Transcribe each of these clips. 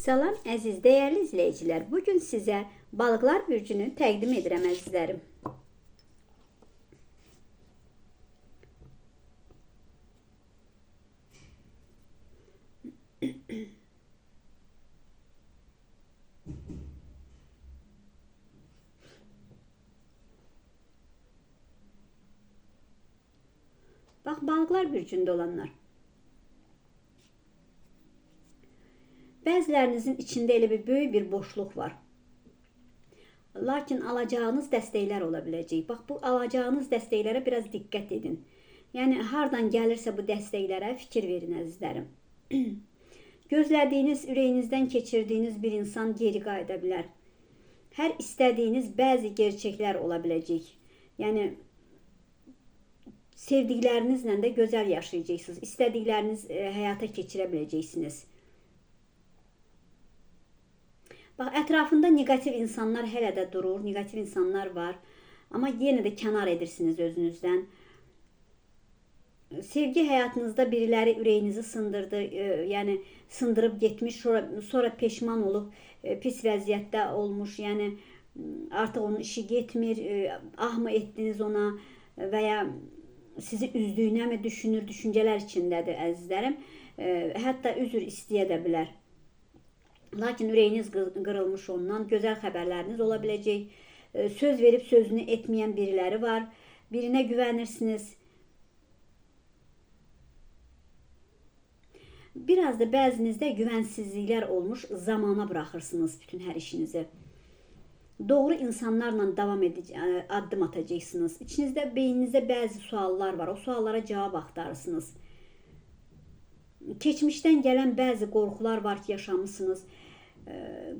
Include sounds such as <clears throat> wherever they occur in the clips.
Salam əziz, dəyərli izləyicilər. Bu gün sizə balıqlar bürcünü təqdim edirəm əzizlərim. Bax, balıqlar bürcündə olanlar. Bəzilərinizin içində elə bir böyük bir boşluq var. Lakin alacağınız dəstəklər ola biləcək. Bax bu alacağınız dəstəklərə biraz diqqət edin. Yəni hardan gəlirsə bu dəstəklərə fikir verin əzizlərim. <clears throat> Gözlədiyiniz, ürəyinizdən keçirdiyiniz bir insan geri qayıda bilər. Hər istədiyiniz bəzi gerçəklər ola biləcək. Yəni sevdiklərinizlə də gözəl yaşayacaqsınız. İstədikləriniz e, həyata keçirə biləcəksiniz. Bax, ətrafında neqativ insanlar hələ də durur, neqativ insanlar var. Amma yenə də kənar edirsiniz özünüzdən. Sevgi həyatınızda biriləri ürəyinizi sındırdı, e, yəni sındırıb getmiş, sonra, sonra peşman olub e, pis vəziyyətdə olmuş, yəni artıq onun işi getmir, e, ah mı etdiniz ona və ya sizi üzdüyünə mi düşünür, düşüncələr içindədir əzizlərim. E, hətta üzr istəyə də bilər. Lakin ürəyiniz qırılmış ondan gözəl xəbərləriniz ola biləcək. Söz verib sözünü etməyən biriləri var. Birinə güvənirsiniz. Biraz da bəzinizdə güvənsizliklər olmuş, zamana buraxırsınız bütün hər işinizi. Doğru insanlarla davam edəcək, addım atacaqsınız. İçinizdə, beyninizdə bəzi suallar var. O suallara cavab axtarırsınız keçmişdən gələn bəzi qorxular var ki, yaşamısınız.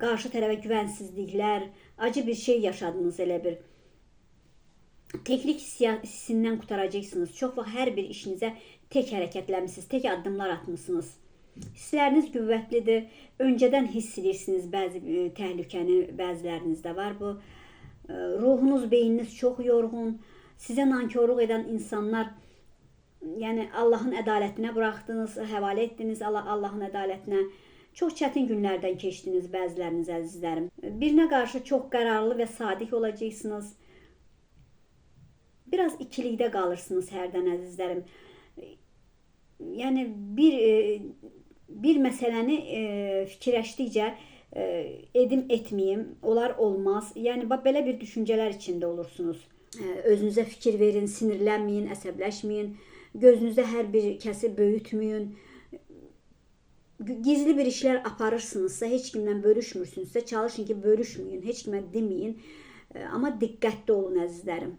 Qarşı tərəfə güvənsizliklər, acı bir şey yaşadınız elə bir. Teklik hissindən qutaracaqsınız. Çox vaxt hər bir işinizə tək hərəkətləmisiniz, tək addımlar atmısınız. Hissləriniz qüvvətlidir. Öncədən hiss edirsiniz bəzi e, təhlükəni, bəzilərinizdə var bu. Ruhunuz, beyniniz çox yorğun. Sizə nankorluq edən insanlar yəni Allahın ədalətinə buraxdınız, həvalə etdiniz Allahın ədalətinə. Çox çətin günlərdən keçdiniz bəziləriniz əzizlərim. Birinə qarşı çox qərarlı və sadiq olacaqsınız. Biraz ikilikdə qalırsınız hərdən əzizlərim. Yəni bir e, bir məsələni e, fikirləşdikcə e, edim etməyim, olar olmaz. Yəni belə bir düşüncələr içində olursunuz. Özünüzə fikir verin, sinirlənməyin, əsəbləşməyin. Gözünüzdə hər bir kəsi böyütməyin. Gizli bir işlər aparırsınızsa, heç kimlə bölüşmürsünüzsə, çalışın ki, bölüşməyin, heç kimə deməyin. Amma diqqətli olun əzizlərim.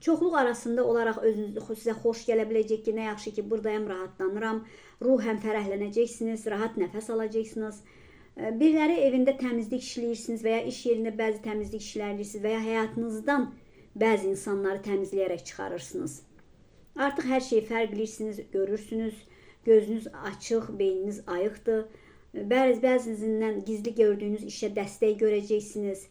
Çoxluq arasında olaraq özünüz sizə xoş gələ biləcək ki, nə yaxşı ki, burdayam, rahatlanıram. Ruhən fərəhlənəcəksiniz, rahat nəfəs alacaqsınız. Biriləri evində təmizlik işləyirsiniz və ya iş yerində bəzi təmizlik işləyirsiniz və ya həyatınızdan bəzi insanları təmizləyərək çıxarırsınız. Artıq hər şeyi fərqləyirsiniz, görürsünüz. Gözünüz açıq, beyniniz ayıqdır. Bəzi bəzindən gizli gördüyünüz işə dəstək görəcəksiniz.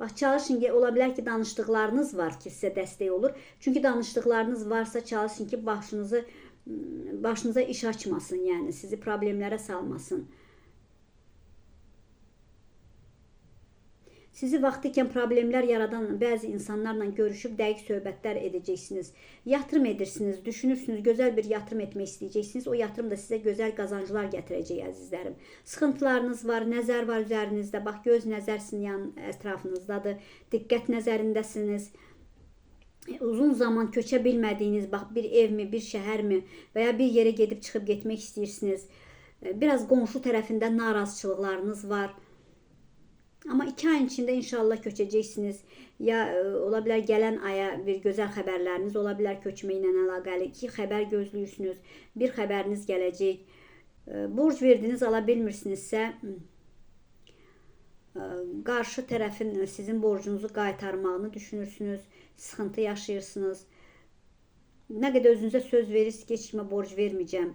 Bax çalışın ki, ola bilər ki, danışdıqlarınız var ki, sizə dəstək olur. Çünki danışdıqlarınız varsa çalışın ki, başınızı başınıza iş açmasın, yəni sizi problemlərə salmasın. Sizi vaxtı ikən problemlər yaradan bəzi insanlarla görüşüb dəqiq söhbətlər edəcəksiniz. Yatırım edirsiniz, düşünürsünüz, gözəl bir yatırım etmək istəyəcəksiniz. O yatırım da sizə gözəl qazanclar gətirəcək əzizlərim. Sıxıntılarınız var, nəzər var üzərinizdə. Bax göz nəzər sinyan ətrafınızdadır. Diqqət nəzərindəsiniz uzun zaman köçə bilmədiyiniz, bax bir evmi, bir şəhərmi və ya bir yerə gedib çıxıb getmək istəyirsiniz. Biraz qonşu tərəfində narazıçılıqlarınız var. Amma 2 ayın içində inşallah köçəcəksiniz. Ya e, ola bilər gələn aya bir gözəl xəbərləriniz ola bilər köçməklə əlaqəli. 2 xəbər gözləyirsiniz. Bir xəbəriniz gələcək. E, borc verdiniz, ala bilmirsinizsə, e, qarşı tərəfin sizin borcunuzu qaytarmağını düşünürsünüz, sıxıntı yaşayırsınız. Nə qədər özünüzə söz verirsiniz ki, heç kimə borc verməyəcəm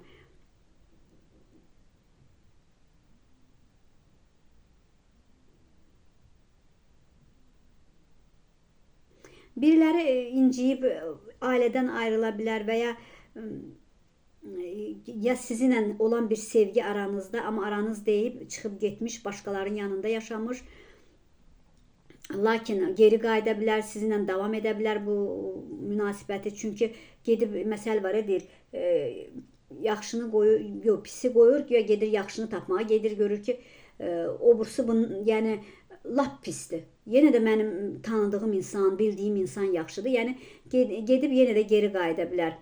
Biriləri e, inciyib e, ailədən ayrıla bilər və ya ya sizinlə olan bir sevgi aranızda, amma aranız deyib çıxıb getmiş, başqalarının yanında yaşamış. Lakin geri qayıda bilər, sizinlə davam edə bilər bu münasibəti. Çünki gedib məsəl var ya deyir, e, yaxşını qoyur, yox, pisi qoyur, ya gedir yaxşını tapmağa, gedir görür ki, e, o bursu bunun, yəni lap pisdir. Yenə də mənim tanıdığım insan, bildiyim insan yaxşıdır. Yəni ged- gedib yenə də geri qayıda bilər.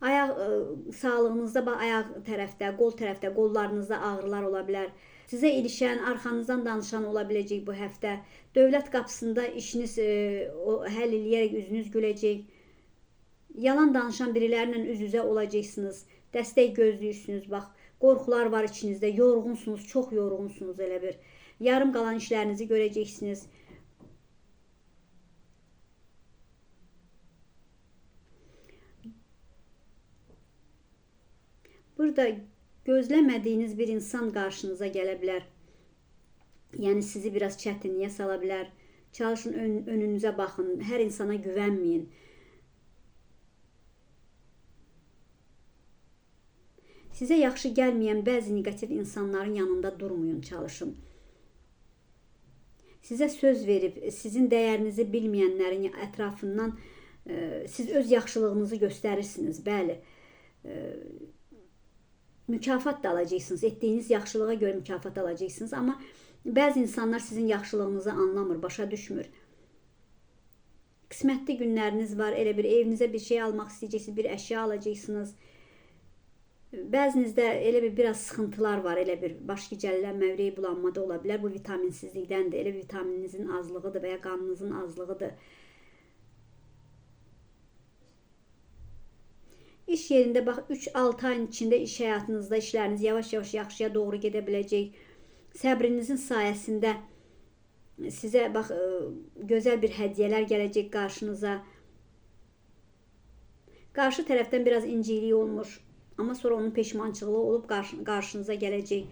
Ayaq ə, sağlığınızda, bax ayaq tərəfdə, qol tərəfdə, qollarınızda ağrılar ola bilər. Sizə ilişən, arxanızdan danışan ola biləcək bu həftə. Dövlət qapısında işiniz ə, o həll eləyərək üzünüz güləcək. Yalan danışan birilərlə üz-üzə olacaqsınız. Dəstək gözləyirsiniz, bax. Qorxular var içinizdə, yorğunsunuz, çox yorğunsunuz elə bir. Yarım qalan işlərinizi görəcəksiniz. Burada gözləmədiyiniz bir insan qarşınıza gələ bilər. Yəni sizi biraz çətinliyə sala bilər. Çalışın ön, önünüzə baxın. Hər insana güvənməyin. Sizə yaxşı gəlməyən bəzi neqativ insanların yanında durmayın, çalışın. Sizə söz verib sizin dəyərinizi bilməyənlərin ətrafından e, siz öz yaxşılığınızı göstərirsiniz, bəli. E, mükafat da alacaqsınız. Etdiyiniz yaxşılığa görə mükafat alacaqsınız, amma bəzi insanlar sizin yaxşılığınızı anlamır, başa düşmür. Qismətli günləriniz var, elə bir evinizə bir şey almaq istəyəcəksiniz, bir əşya alacaqsınız. Bəzinizdə elə bir biraz sıxıntılar var, elə bir baş gicəllənmə, ürək bulanma da ola bilər. Bu vitaminsizlikdəndir, elə vitamininizin azlığıdır və ya qanınızın azlığıdır. İş yerində bax 3-6 ayın içində iş həyatınızda işləriniz yavaş-yavaş yaxşıya doğru gedə biləcək. Səbrinizin sayəsində sizə bax ə, gözəl bir hədiyyələr gələcək qarşınıza. Qarşı tərəfdən biraz inciklik olmuş, amma sonra onun peşmançılığı olub qarşı, qarşınıza gələcək.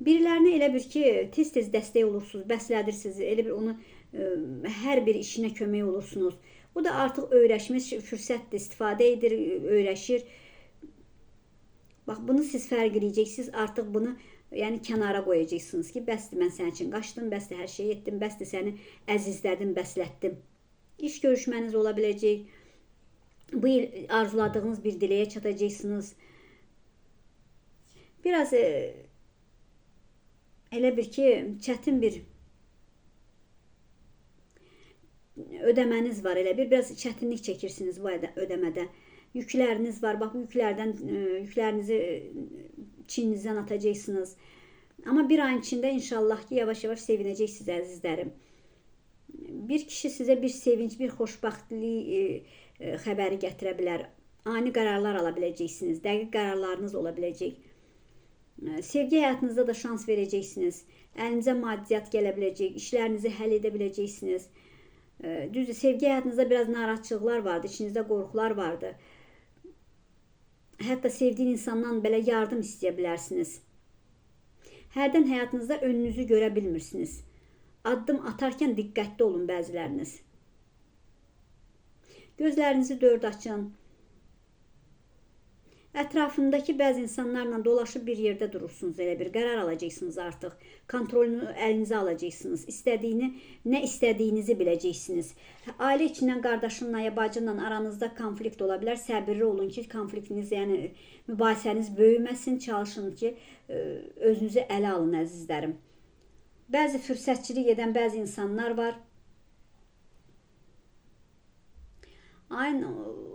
Birilərinə elə bir ki, tez-tez dəstək olursunuz, bəslədirsiniz, elə bir onu ə, hər bir işinə kömək olursunuz. Bu da artıq öyrəşmiş fürsətdir, istifadə edir, öyrəşir. Bax bunu siz fərq edəcəksiniz. Artıq bunu yəni kənara qoyacaqsınız ki, bəsdir mən sənin üçün qaçdım, bəsdir hər şey etdim, bəsdir səni əzizlədim, bəslətdim. İş görüşməniz ola biləcək. Bu il arzuladığınız bir diləyə çatacaqsınız. Biraz e, elə bir ki, çətin bir ödəməniz var elə bir biraz çətinlik çəkirsiniz bu ödə- ödəmədə. Yükləriniz var. Bax bu yüklərdən e, yüklərinizi e, çininizdən atacaqsınız. Amma bir ayın içində inşallah ki yavaş-yavaş sevinəcəksiniz əzizlərim. Bir kişi sizə bir sevinç, bir xoşbəxtlik e, xəbəri gətirə bilər. Ani qərarlar ala biləcəksiniz. Dəqiq qərarlarınız ola biləcək. E, Sevgi həyatınızda da şans verəcəksiniz. Əlinizə maddiyyat gələ biləcək, işlərinizi həll edə biləcəksiniz. E, Düzdür, sevgi həyatınızda biraz narahatçılıqlar vardı, içinizdə qorxular vardı. Hətta sevdiyin insandan belə yardım istəyə bilərsiniz. Hərdən həyatınızda önünüzü görə bilmirsiniz. Addım atarkən diqqətli olun bəziləriniz. Gözlərinizi dörd açın. Ətrafındakı bəzi insanlarla dolaşıb bir yerdə durursunuz elə bir qərar alacaqsınız artıq. Kontrolünü əlinizə alacaqsınız. İstədiyini, nə istədiyinizi biləcəksiniz. Ailə içindən qardaşınla ya bacınla aranızda konflikt ola bilər. Səbirli olun ki, konfliktiniz, yəni mübahisəniz böyüməsin. Çalışın ki, ə, özünüzü ələ alın əzizlərim. Bəzi fürsətçilik edən bəzi insanlar var. Ayın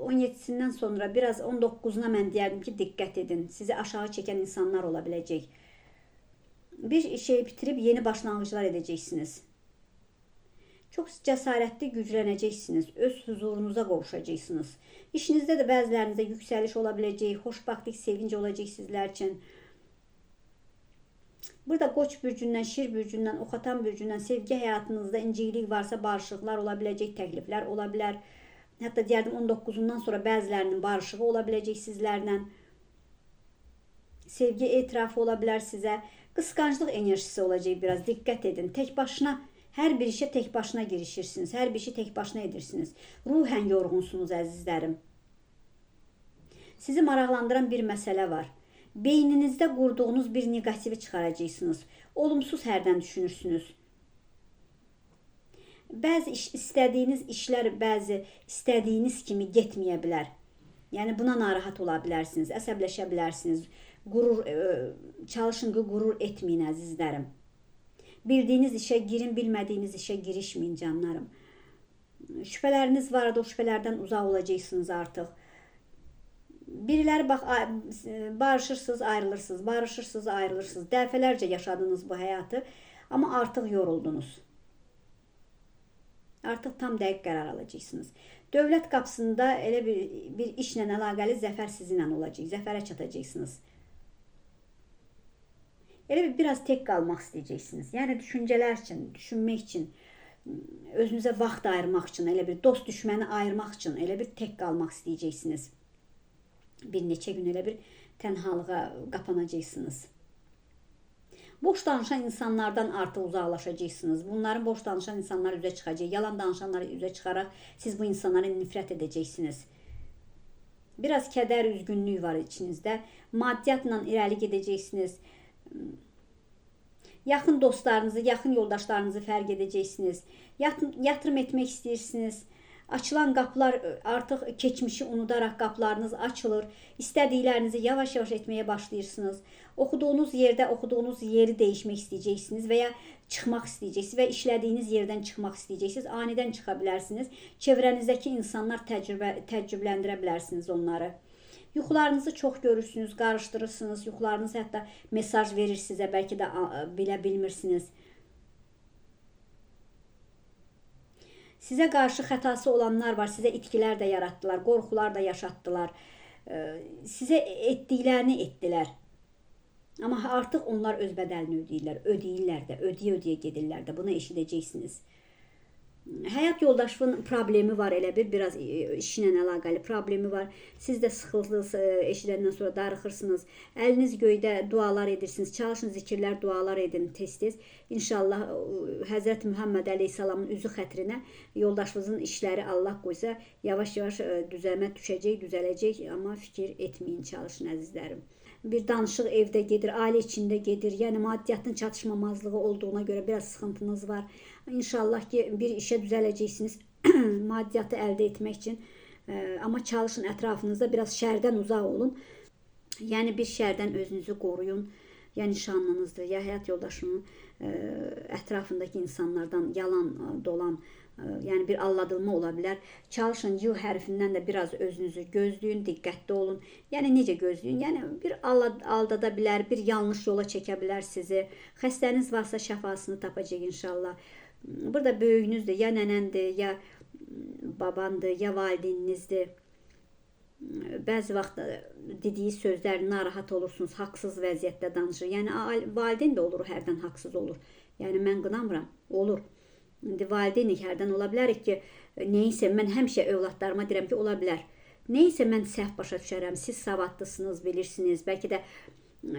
17-sindən sonra biraz 19-una mən deyərdim ki, diqqət edin. Sizi aşağı çəkən insanlar ola biləcək. Bir şey bitirib yeni başlanğıclar edəcəksiniz. Çox cəsarətli güclənəcəksiniz. Öz huzurunuza qovuşacaqsınız. İşinizdə də bəzilərinizdə yüksəliş ola biləcək, xoşbəxtlik, sevinc olacaq sizlər üçün. Burada Qoç bürcündən, Şir bürcündən, Oxatan bürcündən sevgi həyatınızda inciklik varsa barışıqlar ola biləcək, təkliflər ola bilər. Hətta deyərdim 19-undan sonra bəzilərinin barışığı ola biləcək sizlərlə. Sevgi etirafı ola bilər sizə. Qısqanclıq enerjisi olacaq biraz. Diqqət edin. Tək başına hər bir işə tək başına girişirsiniz. Hər bir işi tək başına edirsiniz. Ruhən yorğunsunuz əzizlərim. Sizi maraqlandıran bir məsələ var. Beyninizdə qurduğunuz bir negativi çıxaracaqsınız. Olumsuz hərdən düşünürsünüz. Bəzi iş, istədiyiniz işlər bəzi istədiyiniz kimi getməyə bilər. Yəni buna narahat ola bilərsiniz, əsəbləşə bilərsiniz. Qurur e, çalışın ki, qurur etməyin əzizlərim. Bildiyiniz işə girin, bilmədiyiniz işə girişməyin canlarım. Şübhələriniz var da o şübhələrdən uzaq olacaqsınız artıq. Biriləri bax ay- barışırsınız, ayrılırsınız, barışırsınız, ayrılırsınız. Dəfələrcə yaşadınız bu həyatı, amma artıq yoruldunuz. Artıq tam dəqiq qərar alacaqsınız. Dövlət qapısında elə bir bir işlə əlaqəli zəfər sizinlə olacaq. Zəfərə çatacaqsınız. Elə bir biraz tek qalmaq istəyəcəksiniz. Yəni düşüncələr üçün, düşünmək üçün, özünüzə vaxt ayırmaq üçün, elə bir dost düşməni ayırmaq üçün elə bir tek qalmaq istəyəcəksiniz. Bir neçə gün elə bir tənhalığa qapanacaqsınız. Boş danışan insanlardan artıq uzaqlaşacaqsınız. Bunların boş danışan insanlar üzə çıxacaq. Yalan danışanları üzə çıxaraq siz bu insanlara nifrət edəcəksiniz. Biraz kədər, üzgünlük var içinizdə. Maddiyyatla irəli gedəcəksiniz. Yaxın dostlarınızı, yaxın yoldaşlarınızı fərq edəcəksiniz. Yat- Yatırım etmək istəyirsiniz. Açılan qapılar ə, artıq keçmişi unudaraq qapılarınız açılır. İstədiklərinizi yavaş-yavaş etməyə başlayırsınız. Oxuduğunuz yerdə oxuduğunuz yeri dəyişmək istəyəcəksiniz və ya çıxmaq istəyəcəksiniz və işlədiyiniz yerdən çıxmaq istəyəcəksiniz. Anidən çıxa bilərsiniz. Çevrənizdəki insanlar təcrübə təəccübləndirə bilərsiniz onları. Yuxularınızı çox görürsünüz, qarışdırırsınız. Yuxularınız hətta mesaj verir sizə, bəlkə də bilə bilmirsiniz. Sizə qarşı xətası olanlar var, sizə itkilər də yaratdılar, qorxular da yaşatdılar. Sizə etdiklərini etdilər. Amma artıq onlar öz bədəlini ödəyirlər, ödəyirlər də, ödəyə-ödəyə gedirlər də. Bunu eşidəcəksiniz. Həyat yoldaşının problemi var elə bir biraz e, işinə əlaqəli problemi var. Siz də sıxıldınız, e, eşidəndən sonra darıxırsınız. Əliniz göydə dualar edirsiniz. Çalışın zikirlər, dualar edin tez-tez. İnşallah e, Həzrət Muhammed əleyhissalamın üzü xətrinə yoldaşınızın işləri Allah qoysa yavaş-yavaş düzəlmə düşəcək, düzələcək, amma fikir etməyin, çalışın əzizlərim. Bir danışıq evdə gedir, ailə içində gedir. Yəni maddiyyatın çatışmamazlığı olduğuna görə biraz sıxıntınız var. İnşallah ki bir işə düzələcəksiniz <clears throat> maddiyyatı əldə etmək üçün. Ə, Amma çalışın ətrafınızda biraz şərdən uzaq olun. Yəni bir şərdən özünüzü qoruyun. Ya nişanlınızdır, ya həyat yoldaşının ə, ətrafındakı insanlardan yalan dolan, yəni bir alladılma ola bilər. Çalışın Y hərfindən də biraz özünüzü gözləyin, diqqətli olun. Yəni necə gözləyin? Yəni bir aldada bilər, bir yanlış yola çəkə bilər sizi. Xəstəniz varsa şəfasını tapacaq inşallah. Burada böyüyünüzdür, ya nənəndir, ya babandır, ya valideyninizdir. Bəzi vaxt dediyi sözlər narahat olursunuz, haqsız vəziyyətdə danışır. Yəni valideyn də olur, hərdən haqsız olur. Yəni mən qınamıram, olur. İndi valideynik hərdən ola bilərik ki, nəyinsə mən həmişə övladlarıma deyirəm ki, ola bilər. Nəyinsə mən səhv başa düşərəm. Siz savadlısınız, bilirsiniz. Bəlkə də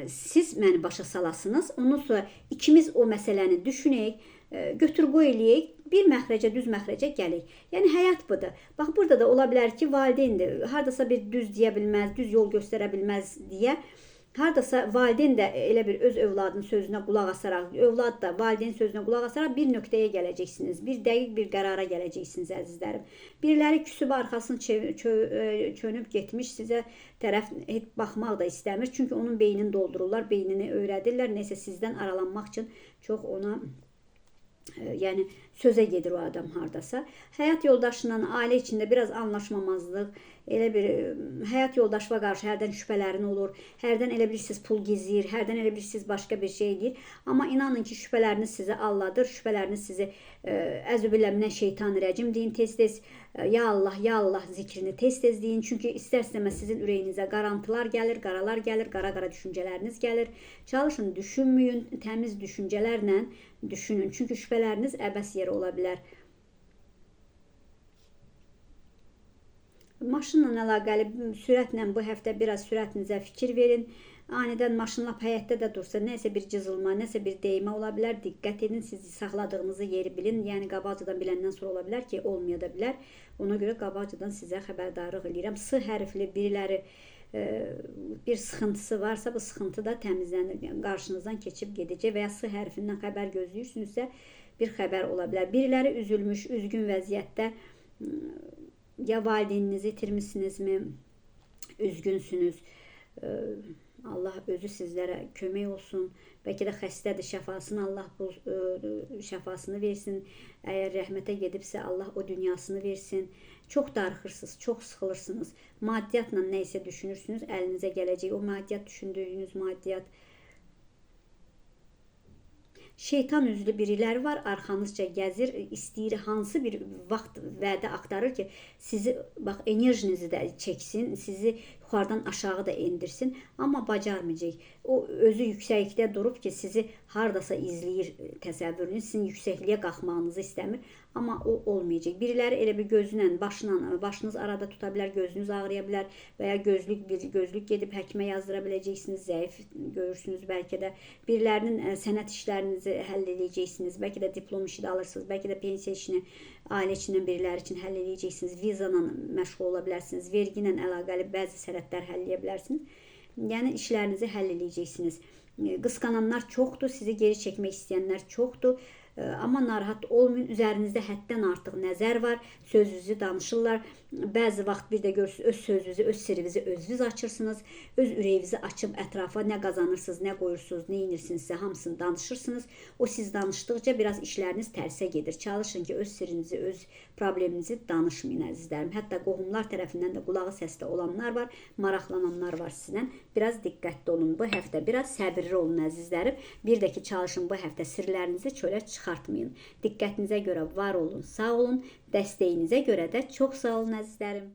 siz məni başa salasınız. Ondan sonra ikimiz o məsələni düşünək, ə, götür qoy eləyək, bir məxrəcə, düz məxrəcə gələk. Yəni həyat budur. Bax burada da ola bilər ki, valideyndir. Hardasa bir düz deyə bilməz, düz yol göstərə bilməz deyə Hardasa valideyn də elə bir öz övladının sözünə qulaq asaraq, övlad da valideyn sözünə qulaq asaraq bir nöqtəyə gələcəksiniz. Bir dəqiq bir qərara gələcəksiniz əzizlərim. Biriləri küsüb arxasını ə, çönüb getmiş, sizə tərəf heç baxmaq da istəmir. Çünki onun beynini doldururlar, beynini öyrədirlər. Nəsə sizdən aralanmaq üçün çox ona ə, yəni sözə gedir o adam hardasa. Həyat yoldaşıyla ailə içində biraz anlaşmamazlıq, elə bir həyat yoldaşına qarşı hərdən şübhələrin olur. Hərdən elə bilirsiniz pul gizləyir, hərdən elə bilirsiniz başqa bir şey eləyir. Amma inanın ki, şübhələriniz sizi alladır, şübhələriniz sizi əzübilləminə şeytan rəcim deyin tez-tez ya Allah, ya Allah zikrini tez-tez deyin. Çünki istər-istəməz sizin ürəyinizə qarantılar gəlir, qaralar gəlir, qara-qara düşüncələriniz gəlir. Çalışın düşünməyin, təmiz düşüncələrlə düşünün. Çünki şübhələriniz əbəs yerə ola bilər. Maşınla əlaqəli sürətlə bu həftə biraz sürətinizə fikir verin. Anidən maşın lap həyətdə də dursa, nəsə bir cızılma, nəsə bir dəymə ola bilər. Diqqət edin, siz saxladığınızı yeri bilin. Yəni qabaqcadan biləndən sonra ola bilər ki, olmaya da bilər. Ona görə qabaqcadan sizə xəbərdarlıq eləyirəm. S hərfli biriləri e, bir sıxıntısı varsa bu sıxıntı da təmizlənir. Yəni qarşınızdan keçib gedəcək və ya S hərfindən xəbər gözləyirsinizsə bir xəbər ola bilər. Biriləri üzülmüş, üzgün vəziyyətdə ya valideyninizi itirmisinizmi, üzgünsünüz. E, Allah özü sizlərə kömək olsun. Bəlkə də xəstədir, şəfasını Allah bu e, şəfasını versin. Əgər rəhmətə gedibsə Allah o dünyasını versin. Çox darıxırsınız, çox sıxılırsınız. Maddiyyatla nə isə düşünürsünüz, əlinizə gələcək. O maddiyat düşündüyünüz maddiyat şeytan üzlü biriləri var, arxanızca gəzir, istəyir hansı bir vaxt vədə axtarır ki, sizi bax enerjinizi də çəksin, sizi yuxarıdan aşağı da endirsin, amma bacarmayacaq. O özü yüksəklikdə durub ki, sizi hardasa izləyir təsəvvürünüz, sizin yüksəkliyə qalxmağınızı istəmir, amma o olmayacaq. Biriləri elə bir gözünlə, başla, başınız arada tuta bilər, gözünüz ağrıya bilər və ya gözlük bir gözlük gedib həkimə yazdıra biləcəksiniz, zəif görürsünüz bəlkə də. Birilərinin ə, sənət işlərinizi həll edəcəksiniz, bəlkə də diplom işi də alırsınız, bəlkə də pensiya işini ailə içindən biriləri üçün həll edəcəksiniz, vizanla məşğul ola bilərsiniz, vergi ilə əlaqəli bəzi sənədlər həll edə bilərsiniz. Yəni işlərinizi həll edəcəksiniz. E, Qısqananlar çoxdur, sizi geri çəkmək istəyənlər çoxdur. Amma narahat olmayın, üzərinizdə həddən artıq nəzər var, sözünüzü danışırlar. Bəzi vaxt bir də görürsüz öz sözünüzü, öz sirrinizi özünüz açırsınız. Öz ürəyinizi açıb ətrafa nə qazanırsınız, nə qoyursunuz, nə edirsinizsə hamısını danışırsınız. O siz danışdıqca biraz işləriniz tərsə gedir. Çalışın ki, öz sirrinizi, öz probleminizi danışmayın əzizlərim. Hətta qohumlar tərəfindən də qulağı səsdə olanlar var, maraqlananlar var sizdən. Biraz diqqətli olun bu həftə. Biraz səbirli olun əzizlərim. Bir də ki, çalışın bu həftə sirlərinizi çölə çıxartmayın. Diqqətinizə görə var olun, sağ olun. Dəstəyinizə görə də çox sağ olun əzizlərim.